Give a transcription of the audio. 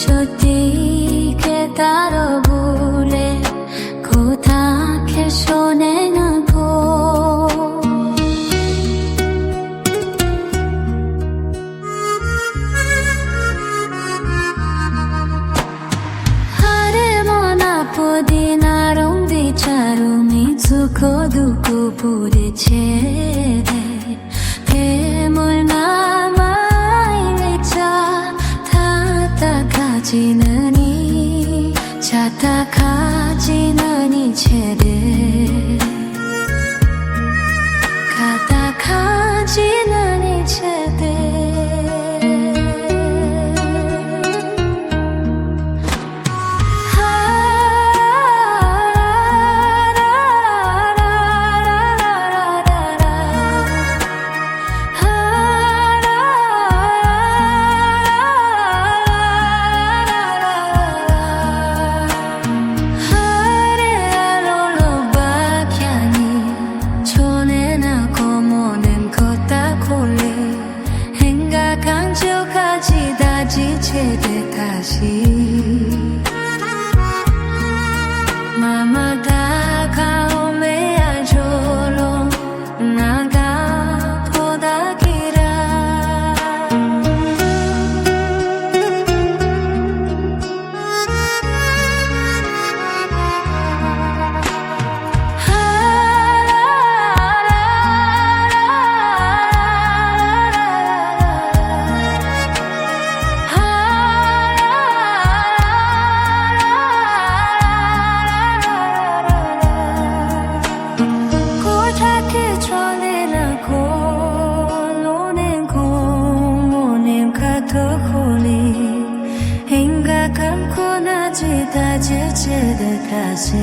সত্যিকে তার বলে কোথাকে শোনে না গো। হারে মনা পদিনা রং দি চারু দুঃখ দুঃখ পুরেছে কে 지난이 자다가 지나니. 다시 공모님 카토콜리 행가 감고 나지 다지치듯 다시